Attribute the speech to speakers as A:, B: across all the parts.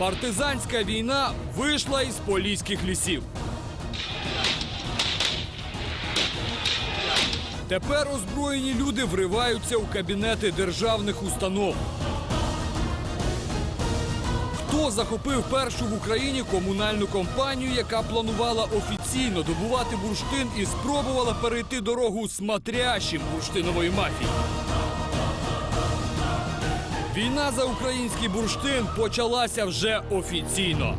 A: Партизанська війна вийшла із поліських лісів. Тепер озброєні люди вриваються у кабінети державних установ. Хто захопив першу в Україні комунальну компанію, яка планувала офіційно добувати бурштин і спробувала перейти дорогу смотрящим бурштинової мафії? Війна за український бурштин почалася вже офіційно.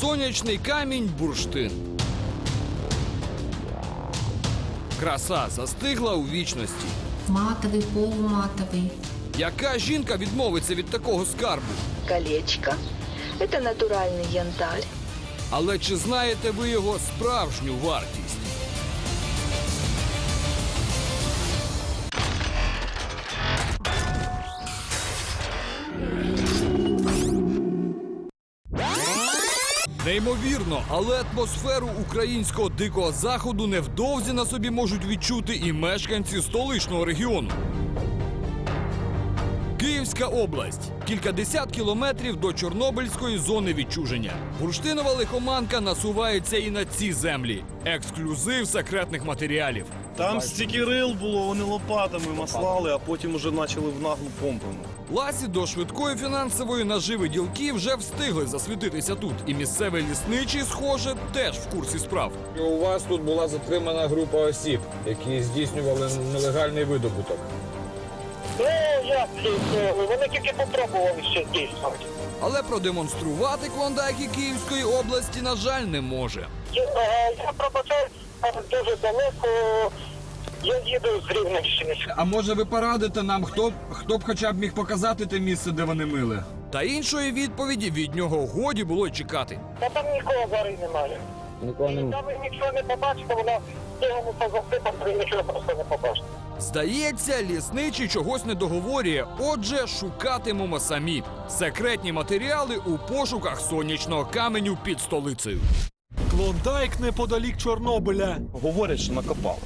A: Сонячний камінь бурштин. Краса застигла у вічності.
B: Матовий, полуматовий.
A: Яка жінка відмовиться від такого скарбу?
C: колечко. Это натуральный янтарь.
A: Але чи знаєте ви його справжню вартість? Неймовірно, але атмосферу українського дикого заходу невдовзі на собі можуть відчути і мешканці столичного регіону. Київська область кількадесят кілометрів до Чорнобильської зони відчуження. Бурштинова лихоманка насувається і на ці землі. Ексклюзив секретних матеріалів.
D: Там стільки рил було, вони лопатами маслали, а потім уже почали в наглу помпами.
A: Ласі до швидкої фінансової наживи ділки вже встигли засвітитися тут. І місцевий лісничий, схоже, теж в курсі справ.
E: У вас тут була затримана група осіб, які здійснювали нелегальний видобуток.
F: Ну, як? Вони тільки попробували ще здійснювати.
A: Але продемонструвати клондайки Київської області, на жаль, не може.
F: Я, е, я пробачаю, дуже далеко. Я їду з Рівненщини.
E: А може ви порадите нам, хто, хто б хоча б міг показати те місце, де вони мили?
A: Та іншої відповіді від нього годі було й чекати.
F: Та там нікого зараз немає.
E: Нікого
F: Там ви нічого не побачите, вона цього позасипом, ви нічого просто не побачите.
A: Здається, лісничий чогось не договорює. Отже, шукатимемо самі секретні матеріали у пошуках сонячного каменю під столицею.
G: Клондайк неподалік Чорнобиля.
D: Говорять, що накопали.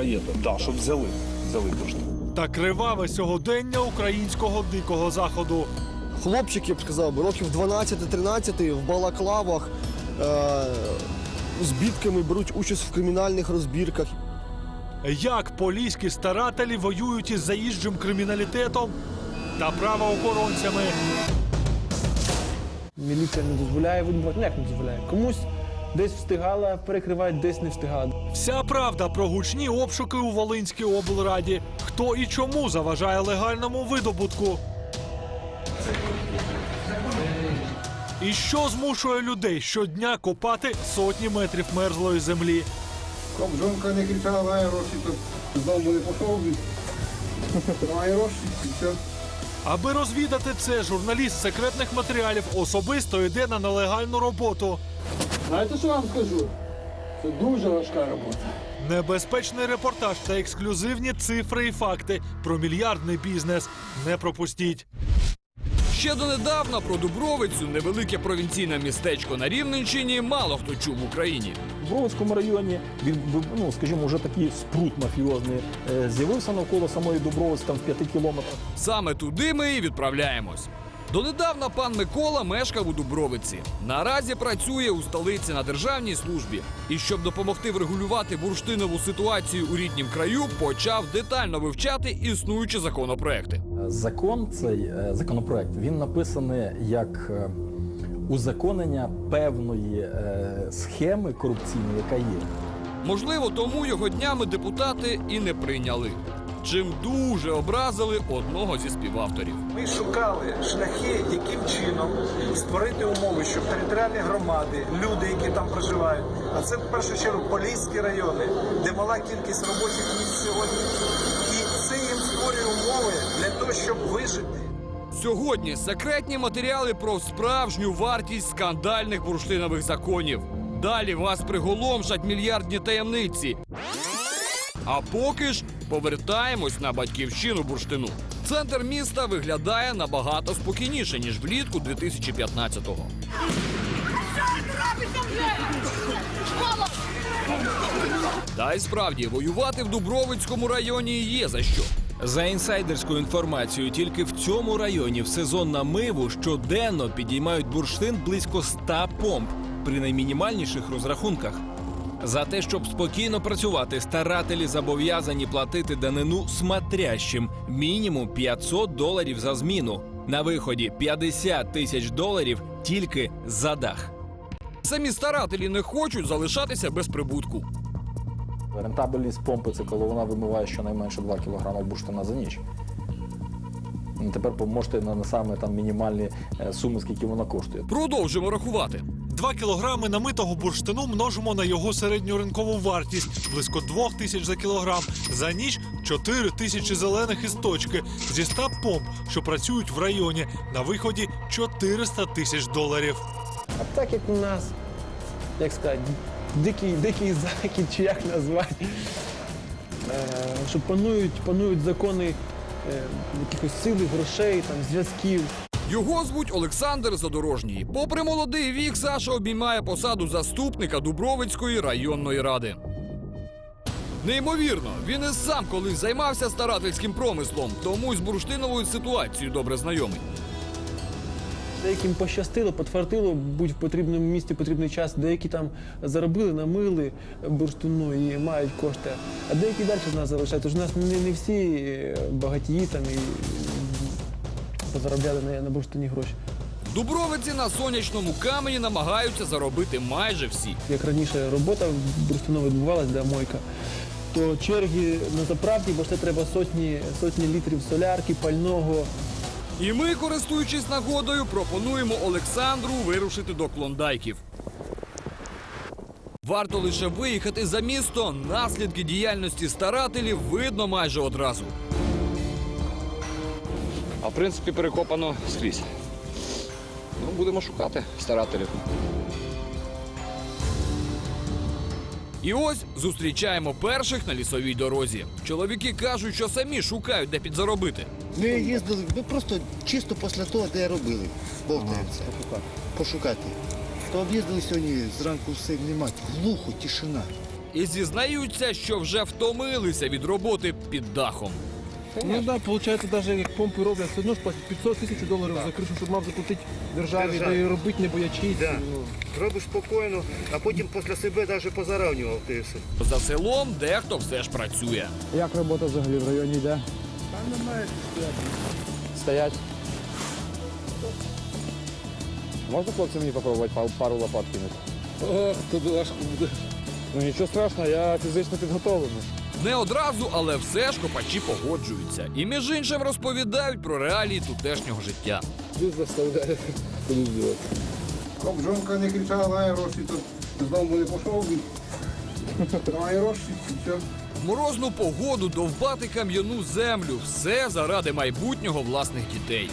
D: Що є? Так, щоб взяли. Взяли кошти.
G: Та криваве сьогодення українського дикого заходу.
H: хлопчики, я б сказав, років 12-13 в балаклавах е- з бітками беруть участь в кримінальних розбірках.
G: Як поліські старателі воюють із заїжджим криміналітетом та правоохоронцями.
I: Міліція не дозволяє видобувати. Ну як не дозволяє? Комусь десь встигала, перекривають, десь не встигала.
G: Вся правда про гучні обшуки у Волинській облраді. Хто і чому заважає легальному видобутку? І що змушує людей щодня копати сотні метрів мерзлої землі?
J: Щоб жонка не кричала, має гроші, то з дому не пішов. Має гроші, і все.
G: Аби розвідати це, журналіст секретних матеріалів особисто йде на нелегальну роботу.
J: Знаєте, що вам скажу? Це дуже важка робота.
G: Небезпечний репортаж та ексклюзивні цифри і факти про мільярдний бізнес. Не пропустіть.
A: Ще донедавна про Дубровицю, невелике провінційне містечко на Рівненщині, мало хто чув в Україні.
I: В Бровицькому районі він, ну, скажімо, вже такий спрут мафіозний е, з'явився навколо самої Дубровиці, там в п'яти кілометрах.
A: Саме туди ми і відправляємось. Донедавна пан Микола мешкав у Дубровиці. Наразі працює у столиці на державній службі. І щоб допомогти врегулювати бурштинову ситуацію у ріднім краю, почав детально вивчати існуючі законопроекти.
I: Закон, цей е, законопроект, він написаний як е, узаконення певної е, схеми корупційної, яка є.
A: Можливо, тому його днями депутати і не прийняли. Чим дуже образили одного зі співавторів.
K: Ми шукали шляхи, яким чином створити умови, щоб територіальні громади, люди, які там проживають, а це в першу чергу поліські райони, де мала кількість робочих місць сьогодні, і це їм створює умови для того, щоб вижити.
A: Сьогодні секретні матеріали про справжню вартість скандальних бурштинових законів. Далі вас приголомшать мільярдні таємниці. А поки ж повертаємось на батьківщину бурштину. Центр міста виглядає набагато спокійніше ніж влітку 2015-го. Та й справді воювати в Дубровицькому районі є за що.
L: За інсайдерською інформацією, тільки в цьому районі в сезон на миву щоденно підіймають бурштин близько 100 помп при наймінімальніших розрахунках. За те, щоб спокійно працювати, старателі зобов'язані платити данину смотрящим мінімум 500 доларів за зміну. На виході 50 тисяч доларів тільки за дах.
A: Самі старателі не хочуть залишатися без прибутку.
I: Рентабельність помпи це коли вона вимиває щонайменше 2 кг бурштина за ніч. Ну, Тепер можете на, на саме там мінімальні е, суми, скільки вона коштує.
A: Продовжимо рахувати.
G: 2 кілограми намитого бурштину множимо на його середню ринкову вартість близько 2 тисяч за кілограм. За ніч 4 тисячі зелених із точки зі 100 помп, що працюють в районі. На виході 400 тисяч доларів.
M: А так як у нас, як сказати, дикий, дикий захід, чи як назвати, е, що панують, панують закони е, якихось сили, грошей, там, зв'язків.
A: Його звуть Олександр Задорожній. Попри молодий вік, Саша обіймає посаду заступника Дубровицької районної ради. Неймовірно, він і сам колись займався старательським промислом, тому з бурштиновою ситуацією добре знайомий.
M: Деяким пощастило, потвердило, будь в потрібному місці потрібний час. Деякі там заробили, намили бурштину і мають кошти. А деякі далі з нас залишаються. Тож у нас не, не всі багатії там і позаробляли на, на бурштині гроші.
A: Дубровиці на сонячному камені намагаються заробити майже всі.
M: Як раніше робота бурштино відбувалася, де мойка, то черги на заправці, бо ще треба сотні, сотні літрів солярки, пального.
A: І ми, користуючись нагодою, пропонуємо Олександру вирушити до клондайків. Варто лише виїхати за місто, наслідки діяльності старателів видно майже одразу.
E: В принципі перекопано скрізь. Ну, будемо шукати старателів.
A: І ось зустрічаємо перших на лісовій дорозі. Чоловіки кажуть, що самі шукають, де підзаробити.
J: Ми їздили, ми просто чисто після того, де робили, бовтаємося. Пошукати. То об'їздили сьогодні зранку все немає. Глухо, тишина.
A: І зізнаються, що вже втомилися від роботи під дахом.
M: Ну так, да, виходить, навіть як помпи роблять, все одно ж платять 500 тисяч доларів за кришу, щоб мав заплатити державі,
J: Державі.
M: де і робити не боячись.
J: Да.
M: Ну.
J: Робиш спокійно, а потім після себе навіть позаравнював ти все.
A: За селом дехто все ж працює.
I: Як робота взагалі в районі йде?
M: Там немає
I: Стоять. Стоять. Можна хлопці мені попробувати пару, пару лопат кинути? Ох, важко буде. Ну нічого страшного, я фізично підготовлений.
A: Не одразу, але все ж копачі погоджуються. І між іншим розповідають про реалії тутешнього життя.
I: Тут заставляє куди ділати.
J: Щоб жонка не кричала, давай гроші, то з дому не пішов. Давай гроші, і все.
A: В морозну погоду довбати кам'яну землю. Все заради майбутнього власних дітей.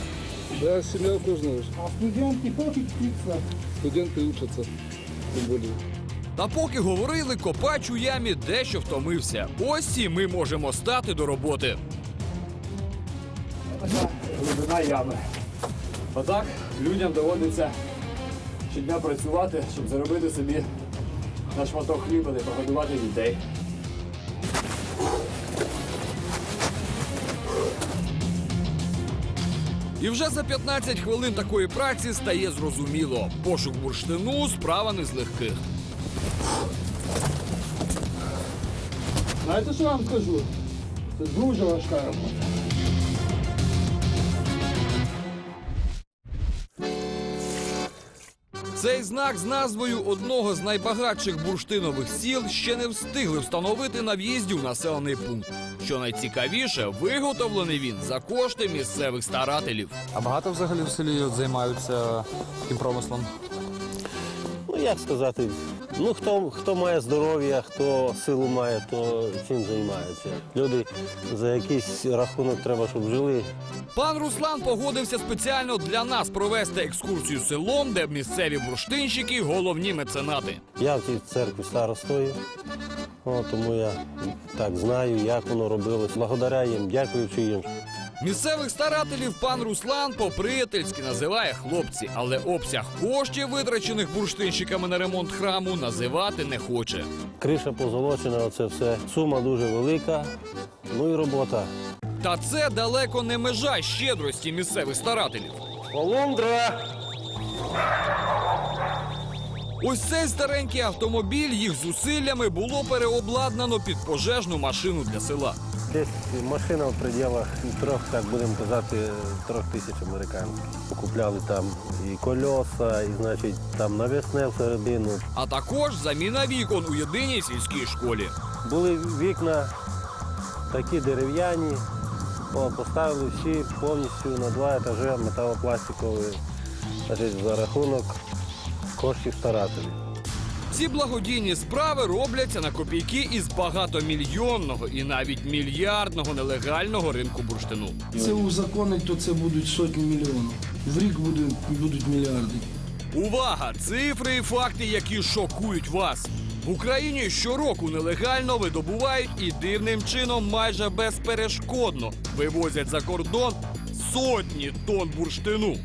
I: Да, сім'я кожного.
J: А студенти хочуть вчитися.
I: Студенти учаться. Тим більше.
A: Та поки говорили, копач у ямі дещо втомився. Ось і ми можемо стати до роботи.
E: Глибина ями. Отак людям доводиться щодня працювати, щоб заробити собі на шматок хліба та погодувати дітей.
A: І вже за 15 хвилин такої праці стає зрозуміло. Пошук бурштину справа не з легких.
M: Знаєте, що я вам скажу? Це дуже важка робота.
A: Цей знак з назвою одного з найбагатших бурштинових сіл ще не встигли встановити на в'їзді в населений пункт. Що найцікавіше, виготовлений він за кошти місцевих старателів.
E: А багато взагалі в селі займаються таким промислом?
F: Ну як сказати, ну хто, хто має здоров'я, хто силу має, то цим займається. Люди за якийсь рахунок треба, щоб жили.
A: Пан Руслан погодився спеціально для нас провести екскурсію селом, де місцеві бурштинщики головні меценати.
F: Я в цій церкві старостою, о, тому я так знаю, як воно робилось. Благодаря їм, дякуючи їм.
A: Місцевих старателів пан Руслан по-приятельськи називає хлопці, але обсяг коштів, витрачених бурштинщиками на ремонт храму, називати не хоче.
F: Криша позолочена, оце все. Сума дуже велика, ну і робота.
A: Та це далеко не межа щедрості місцевих старателів.
F: Полундра!
A: Ось цей старенький автомобіль їх зусиллями було переобладнано під пожежну машину для села.
F: Десь машина в пределах трьох, так будемо казати, трьох тисяч американських. Купляли там і кольоса, і значить там навісне всередину.
A: А також заміна вікон у єдиній сільській школі.
F: Були вікна такі дерев'яні, О, поставили всі повністю на два етажі металопластикові, значить, за рахунок коштів старателів.
A: Ці благодійні справи робляться на копійки із багатомільйонного і навіть мільярдного нелегального ринку бурштину.
N: Це узаконить, то це будуть сотні мільйонів. В рік буде, будуть мільярди.
A: Увага! Цифри і факти, які шокують вас. В Україні щороку нелегально видобувають і дивним чином майже безперешкодно вивозять за кордон сотні тонн бурштину.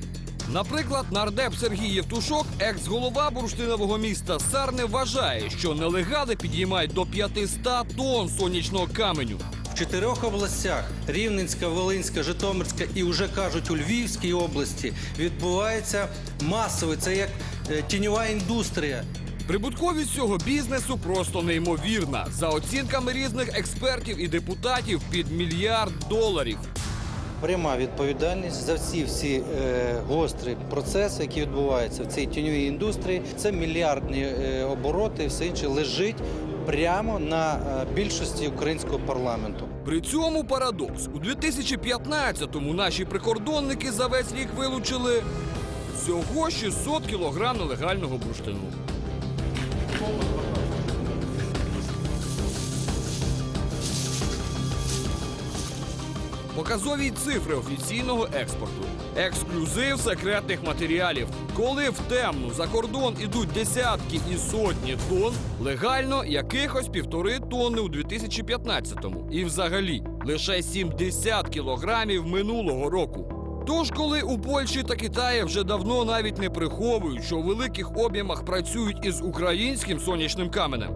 A: Наприклад, нардеп Сергій Євтушок, екс-голова бурштинового міста Сарни, вважає, що нелегали підіймають до 500 тонн сонячного каменю.
O: В чотирьох областях Рівненська, Волинська, Житомирська і вже кажуть у Львівській області відбувається масово. Це як е, тіньова індустрія.
A: Прибутковість цього бізнесу просто неймовірна. За оцінками різних експертів і депутатів під мільярд доларів.
O: Пряма відповідальність за всі всі е, гострі процеси, які відбуваються в цій тіньовій індустрії. Це мільярдні е, обороти, все інше лежить прямо на е, більшості українського парламенту.
A: При цьому парадокс. У 2015-му наші прикордонники за весь рік вилучили всього 600 кілограм нелегального бурштину. Показові цифри офіційного експорту. Ексклюзив секретних матеріалів. Коли в темну за кордон ідуть десятки і сотні тонн, легально якихось півтори тонни у 2015-му. І взагалі лише 70 кілограмів минулого року. Тож, коли у Польщі та Китаї вже давно навіть не приховують, що у великих об'ємах працюють із українським сонячним каменем.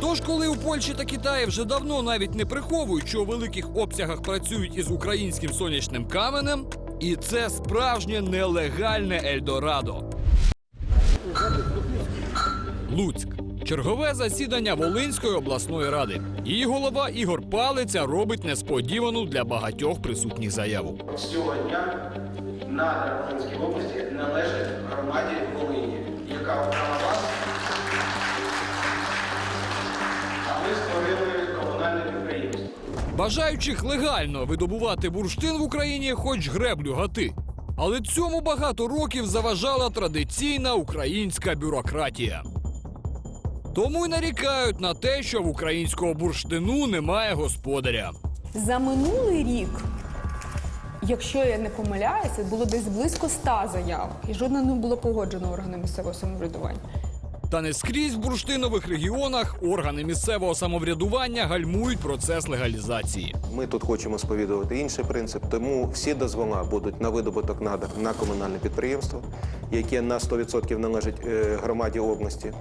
A: Тож, коли у Польщі та Китаї вже давно навіть не приховують, що у великих обсягах працюють із українським сонячним каменем, і це справжнє нелегальне Ельдорадо. Луцьк. Чергове засідання Волинської обласної ради. Її голова Ігор Палиця робить несподівану для багатьох присутніх заяву.
P: З цього дня Волинській області належить громаді Волині, яка обрала вас. А ми створили комунальне підприємство.
A: Бажаючих легально видобувати бурштин в Україні хоч греблю гати. Але цьому багато років заважала традиційна українська бюрократія. Тому й нарікають на те, що в українського бурштину немає господаря.
Q: За минулий рік, якщо я не помиляюся, було десь близько 100 заявок, і жодна не було погоджено органами місцевого самоврядування.
A: Та не скрізь в бурштинових регіонах органи місцевого самоврядування гальмують процес легалізації.
R: Ми тут хочемо сповідувати інший принцип, тому всі дозвола будуть на видобуток надр на комунальне підприємство, яке на 100% належить е, громаді області.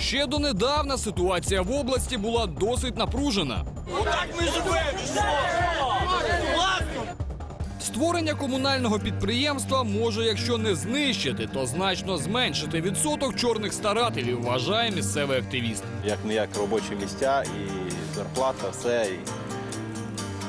A: Ще донедавна ситуація в області була досить напружена.
S: Отак ми!
A: Створення комунального підприємства може, якщо не знищити, то значно зменшити відсоток чорних старателів, вважає місцевий активіст.
T: Як не як робочі місця і зарплата, все. І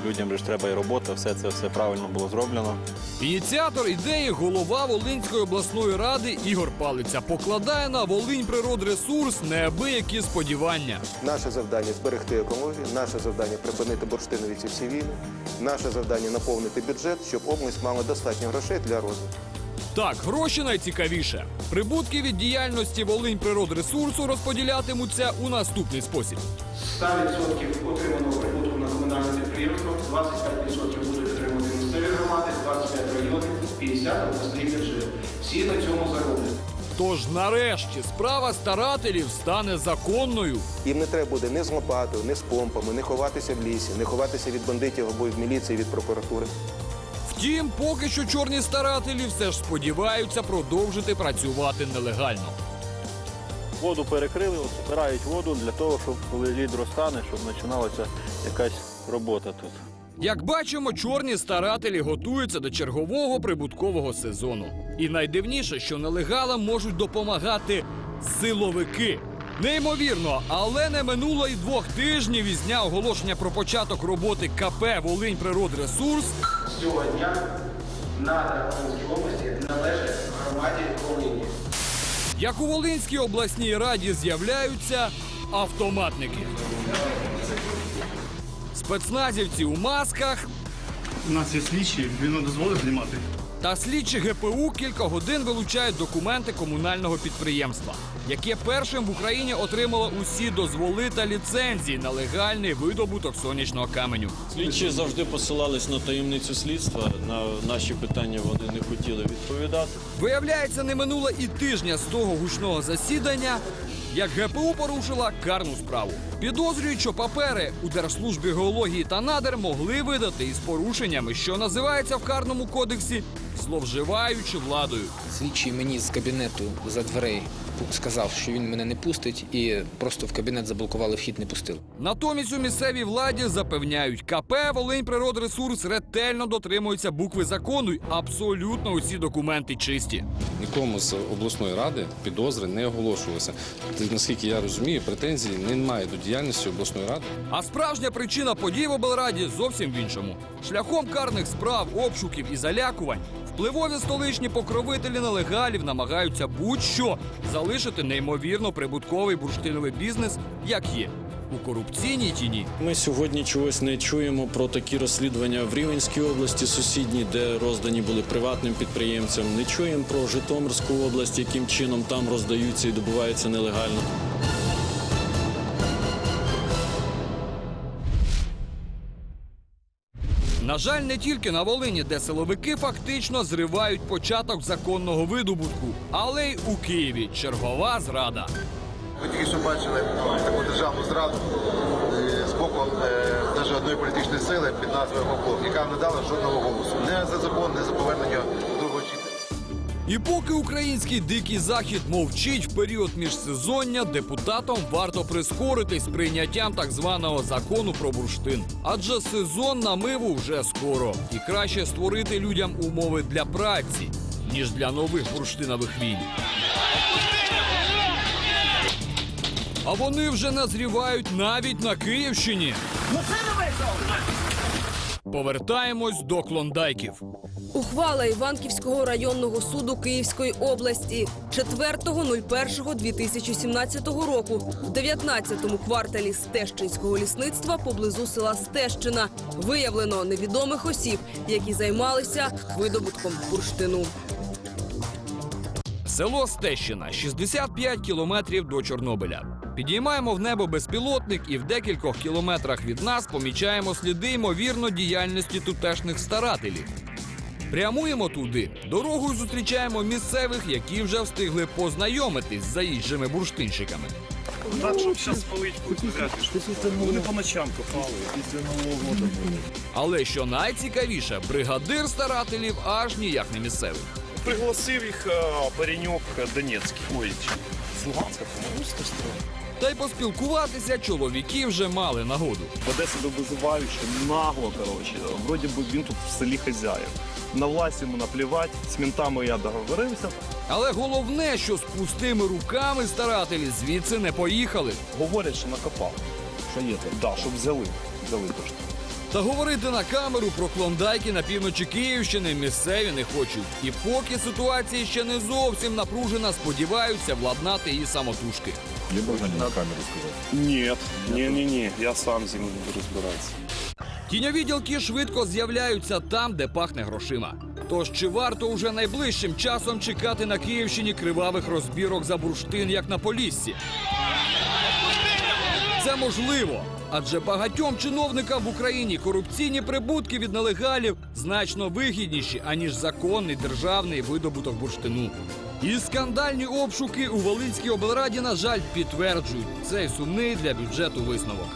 T: людям ж треба і робота, все це все правильно було зроблено.
A: Ініціатор ідеї голова Волинської обласної ради Ігор Палиця покладає на Волинь природресурс неабиякі сподівання.
R: Наше завдання зберегти екологію, наше завдання припинити бурштинові ці всі війни, наше завдання наповнити бюджет, щоб область мала достатньо грошей для розвитку.
A: Так, гроші найцікавіше. Прибутки від діяльності Волинь природресурсу розподілятимуться у наступний спосіб.
P: 100% отриманого прибутку на 25% будуть отримати місцеві громади, 25 районів, 50 обласний бюджет. Всі на цьому зароблять.
A: Тож нарешті справа старателів стане законною.
R: Їм не треба буде ні з лопатою, ні з помпами, не ховатися в лісі, не ховатися від бандитів або від міліції, від прокуратури.
A: Втім, поки що чорні старателі все ж сподіваються продовжити працювати нелегально.
T: Воду перекрили, збирають воду для того, щоб коли лід розтане, щоб починалася якась робота тут.
A: Як бачимо, чорні старателі готуються до чергового прибуткового сезону. І найдивніше, що нелегалам можуть допомагати силовики. Неймовірно, але не минуло й двох тижнів із дня оголошення про початок роботи КП Волинь Природресурс.
P: Дня надра області належать громаді Волині.
A: Як у Волинській обласній раді з'являються автоматники. Спецназівці у масках.
D: У нас є слідчі, він не дозволить знімати.
A: Та слідчі ГПУ кілька годин вилучають документи комунального підприємства, яке першим в Україні отримало усі дозволи та ліцензії на легальний видобуток сонячного каменю.
U: Слідчі завжди посилались на таємницю слідства. На наші питання вони не хотіли відповідати.
A: Виявляється, не минуло і тижня з того гучного засідання, як ГПУ порушила карну справу. Підозрюють, що папери у Держслужбі геології та надр могли видати із порушеннями, що називається в карному кодексі зловживаючи владою.
V: Слідчий мені з кабінету за дверей сказав, що він мене не пустить, і просто в кабінет заблокували вхід, не пустили.
A: Натомість у місцевій владі запевняють, КП Волинь Природресурс ретельно дотримується букви закону, й абсолютно усі документи чисті.
W: Нікому з обласної ради підозри не оголошувалися. Наскільки я розумію, претензій немає до діяльності обласної ради.
A: А справжня причина подій в облраді зовсім в іншому. Шляхом карних справ, обшуків і залякувань впливові столичні покровителі нелегалів намагаються будь-що залишити неймовірно прибутковий бурштиновий бізнес, як є. У корупційній тіні
U: Ми сьогодні чогось не чуємо про такі розслідування в Рівенській області, сусідні, де роздані були приватним підприємцям. Не чуємо про Житомирську область, яким чином там роздаються і добуваються нелегально.
A: На жаль, не тільки на Волині, де силовики фактично зривають початок законного видобутку, але й у Києві чергова зрада.
X: Ми тільки що бачили таку державну зраду е, з боку е, навіть одної політичної сили під назвою ГОПО, яка не дала жодного голосу. Не за закон, не за повернення.
A: І поки український дикий захід мовчить в період міжсезоння, депутатам варто прискорити з прийняттям так званого закону про бурштин. Адже сезон намиву вже скоро, і краще створити людям умови для праці, ніж для нових бурштинових війн. А вони вже назрівають навіть на Київщині. Повертаємось до клондайків.
Y: Ухвала Іванківського районного суду Київської області 4.01.2017 року в 19-му кварталі Стещинського лісництва поблизу села Стещина виявлено невідомих осіб, які займалися видобутком бурштину.
A: Село Стещина 65 кілометрів до Чорнобиля. Підіймаємо в небо безпілотник, і в декількох кілометрах від нас помічаємо сліди ймовірно діяльності тутешних старателів. Прямуємо туди. Дорогою зустрічаємо місцевих, які вже встигли познайомитись з заїжджими бурштинщиками.
D: Так, щоб зараз спалить, вряд. Вони по ночам копали.
A: Але що найцікавіше, бригадир старателів аж ніяк не місцевий.
D: Пригласив їх е, пареньок Донецький. Ой, з Луганська, по-моєму, з.
A: Та й поспілкуватися чоловіки вже мали нагоду.
D: Веде себе визиваючи, нагло, коротше. Вроді би він тут в селі хазяїв. На власть йому наплівати, з ментами я договорився.
A: Але головне, що з пустими руками старателі звідси не поїхали.
D: Говорять, що накопав. Що є там? Да, щоб взяли. Взяли точно.
A: Та говорити на камеру про клондайки на півночі Київщини місцеві не хочуть. І поки ситуація ще не зовсім напружена, сподіваються владнати її самотужки.
D: Є бажання на камеру сказати? Ні, ні, ні, ні. Я сам з ним буду розбиратися.
A: Тіньові ділки швидко з'являються там, де пахне грошима. Тож чи варто уже найближчим часом чекати на Київщині кривавих розбірок за бурштин, як на Поліссі? Це можливо, адже багатьом чиновникам в Україні корупційні прибутки від нелегалів значно вигідніші, аніж законний державний видобуток бурштину. І скандальні обшуки у Волинській облраді, на жаль, підтверджують цей сумний для бюджету висновок.